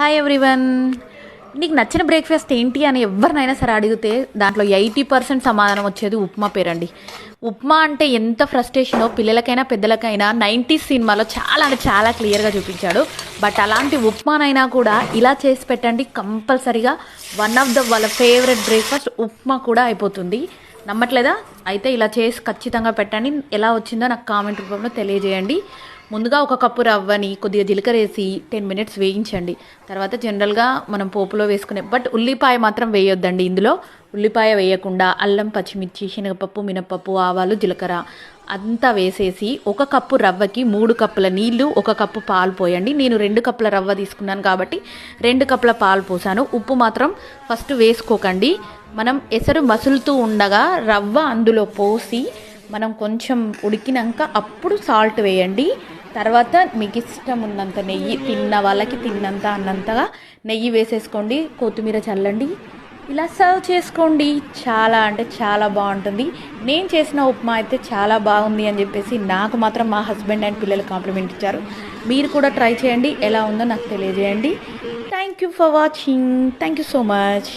Hi everyone నీకు నచ్చిన breakfast ఏంటి అని ఎవరినైనా సరే అడిగితే దాంట్లో ఎయిటీ పర్సెంట్ సమాధానం వచ్చేది ఉప్మా పేరండి. ఉప్మా అంటే ఎంత ఫ్రస్ట్రేషనో పిల్లలకైనా పెద్దలకైనా నైంటీస్ సినిమాలో చాలా అంటే చాలా క్లియర్గా చూపించాడు. బట్ అలాంటి ఉప్మానైనా కూడా ఇలా చేసి పెట్టండి. కంపల్సరీగా వన్ ఆఫ్ ద వాళ్ళ ఫేవరెట్ బ్రేక్ఫాస్ట్ ఉప్మా కూడా అయిపోతుంది. నమ్మట్లేదా? అయితే ఇలా చేసి ఖచ్చితంగా పెట్టండి. ఎలా వచ్చిందో నాకు కామెంట్ రూపంలో తెలియజేయండి. ముందుగా ఒక కప్పు రవ్వని కొద్దిగా జీలకర్ర వేసి టెన్ మినిట్స్ వేయించండి. తర్వాత జనరల్గా మనం పోపులో వేసుకునే బట్ ఉల్లిపాయ మాత్రం వేయొద్దండి ఇందులో. ఉల్లిపాయ వేయకుండా అల్లం పచ్చిమిర్చి శనగపప్పు మినపప్పు ఆవాలు జీలకర్ర అంతా వేసేసి ఒక కప్పు రవ్వకి మూడు కప్పుల నీళ్ళు ఒక కప్పు పాలు పోయండి. నేను రెండు కప్పుల రవ్వ తీసుకున్నాను కాబట్టి రెండు కప్పుల పాలు పోసాను. ఉప్పు మాత్రం ఫస్ట్ వేసుకోకండి. మనం ఎసరు మసులుతూ ఉండగా రవ్వ అందులో పోసి మనం కొంచెం ఉడికినాక అప్పుడు సాల్ట్ వేయండి. తర్వాత మీకు ఇష్టం ఉన్నంత నెయ్యి తిన్న వాళ్ళకి తిన్నంత అన్నంతగా నెయ్యి వేసేసుకోండి కొత్తిమీర చల్లండి. ఇలా సర్వ్ చేసుకోండి. చాలా అంటే చాలా బాగుంటుంది. నేను చేసిన ఉప్మా అయితే చాలా బాగుంది అని చెప్పేసి నాకు మాత్రం మా హస్బెండ్ అండ్ పిల్లలు కాంప్లిమెంట్ ఇచ్చారు. మీరు కూడా ట్రై చేయండి. ఎలా ఉందో నాకు తెలియజేయండి. Thank you for watching thank you so much